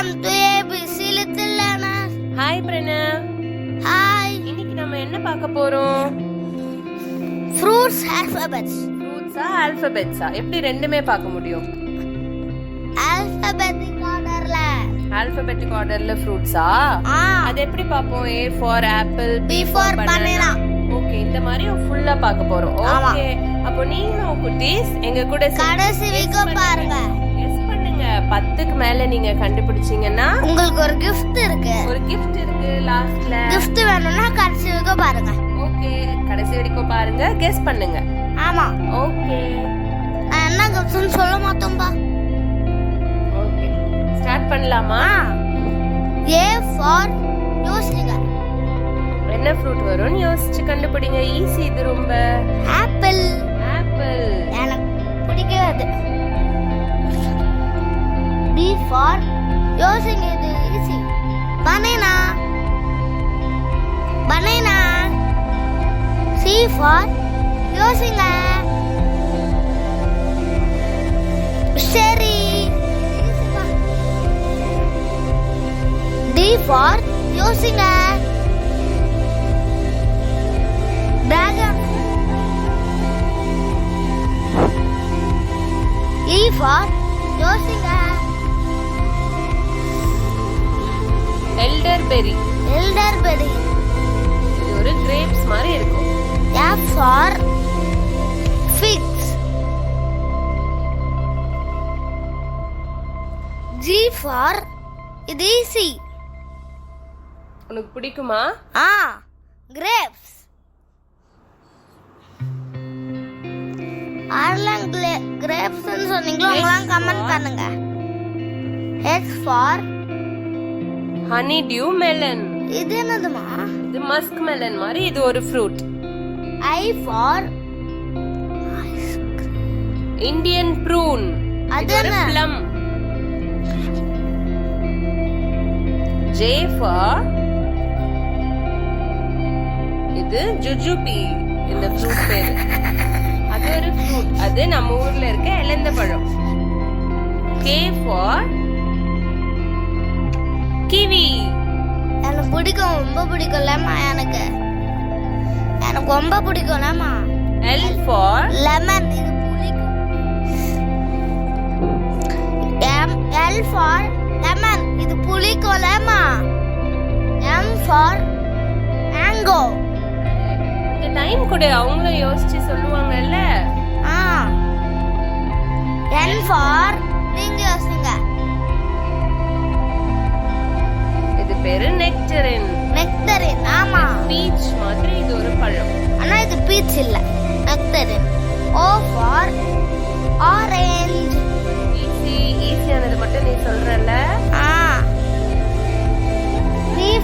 A B C little learner hi Pranav hi இன்னைக்கு நம்ம என்ன பார்க்க போறோம்? ஃப்ரூட்ஸ் ஆல்பபெட்ஸ் ஃப்ரூட்ஸா ஆல்பபெட்ஸா எப்படி ரெண்டுமே பார்க்க முடியும்? ஆல்பபெட்டிக் ஆர்டர்ல ஆல்பபெட்டிக் ஆர்டர்ல ஃப்ரூட்ஸா ஆ? அது எப்படி பார்ப்போம்? A for apple B for banana. Okay இந்த மாதிரி ஃபுல்லா பார்க்க போறோம். ஓகே அப்போ நீங்களும் குட்டீஸ் எங்க கூட கடைசி வரைக்கும் பாருங்க. பத்துக்கு மேல நீங்க கண்டுபிடிச்சீங்கன்னா உங்களுக்கு ஒரு கிஃப்ட் இருக்கு. ஒரு கிஃப்ட் இருக்கு லாஸ்ட்ல கிஃப்ட் வேணும்னா கடைசி வரைக்கும் பாருங்க. ஓகே கடைசி வரைக்கும் பாருங்க. கெஸ் பண்ணுங்க. ஆமா. ஓகே என்ன கிஃப்ட்னு சொல்ல மாட்டோம்பா ஓகே ஸ்டார்ட் பண்ணலாமா? ஏ ஃபார் யோசிங்க என்ன ஃப்ரூட் வரும்னு யோசிச்சு கண்டுபிடிங்க. ஈஸி இது ரொம்ப. ஆப்பிள் ஆப்பிள் எனக்கு பிடிக்காது. பி ஃபார் யோசிங்க இது easy banana banana C for யோசிங்க சரி டி ஃபார் யோசிங்க டிராகன் எல்டர் பெரி எல்டர்பெரி இது ஒரு கிரேப்ஸ் மாதிரி இருக்கும். F for figs. G for இது ஈஸி உனக்கு பிடிக்குமா? ஆ grapes. ஆர்லாம் கிரேப்ஸ்னு சொன்னீங்களோ உங்களாம் கமெண்ட் பண்ணுங்க. H for honey due melon இது என்னதுமா? இது மஸ்க் மெலன் மாதிரி இது ஒரு fruit I for Indian prune அது ஒரு? ப்ளம் ஜே ஃபார் இது ஜுஜுபி இந்த ஃப்ரூட் பேரு. அது ஒரு ஃப்ரூட் அது நம்ம ஊர்ல இருக்க இழந்த பழம். K for kiwi. எனக்கு பிடிக்கும் ரொம்ப பிடிக்கும்லம்மா எனக்கு. எனக்கு ரொம்ப பிடிக்கும்லம்மா எல் ஃபார் லெமன் இது புளிக்கும். எம் எல் ஃபார் லெமன் இது புளிக்கும்லம்மா எம் ஃபார் மேங்கோ இந்த டைம் கூட அவங்களும் யோசிச்சு சொல்லுவாங்கல்ல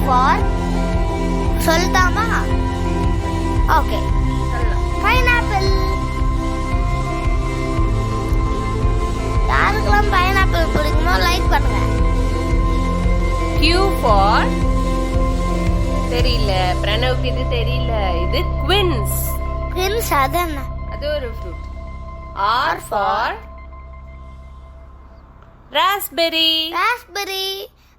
ஃபார் சொல்லிட்டாமா? ஓகே பைனாப்பிள் யாருக்கெல்லாம் பைனாப்பிள் பிடிக்குமோ லைக் பண்ணுங்க. கியூ ஃபார் தெரியல. பிரணவுக்கு இது தெரியல. இது குவின்ஸ் கின்ஸ் அது என்ன? அது ஒரு fruit R for raspberry raspberry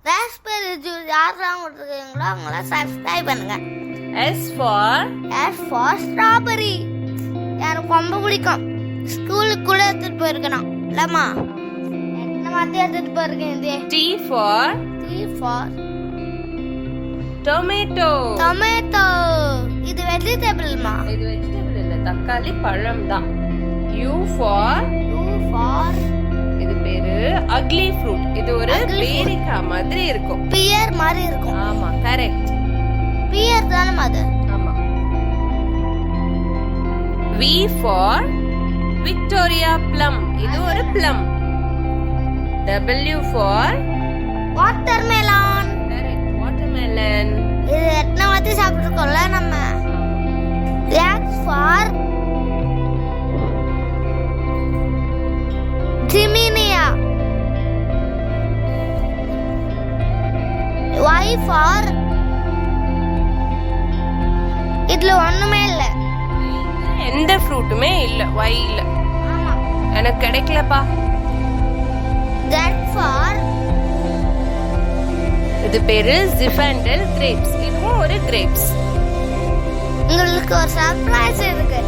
raspberry juice யாரெல்லாம் கொடுத்துருக்கீங்களோ அவங்களாம் சப்ஸ்கிரைப் பண்ணுங்க. S for S for strawberry எனக்கு ரொம்ப பிடிக்கும் ஸ்கூலுக்கு கூட எடுத்துட்டு போயிருக்கணும். இல்லம்மா. என்ன மாதிரி எடுத்துட்டு போயிருக்கேன் இது? T for three for tomato tomato இது வெஜிடபிள்மா இது வெஜிடபிள் இல்ல தக்காளி பழம் தான் யூ ஃபார் டூ ஃபார் பேரு அக்லி ஃப்ரூட் இது ஒரு. பேரிக்காய் மாதிரி இருக்கும். பியர் மாதிரி இருக்கும். ஆமா கரெக்ட் பியர் தானே அது ஆமா. வி ஃபார் விக்டோரியா ப்ளம் இது ஒரு plum W for watermelon correct watermelon இது எத்தனை வாட்டி சாப்பிட்டுருக்கோம்ல நம்ம? ஃபார் இதுல ஒண்ணுமே இல்ல. எந்த ஃப்ரூட்டுமே இல்ல வை இல்ல? ஆமா. எனக்கு கிடைக்கலப்பா. Z for இது பேரு ஜிஃபண்டல் கிரேப்ஸ் இதுவும் ஒரு கிரேப்ஸ் உங்களுக்கு ஒரு சர்ப்ரைஸ் இருக்கு.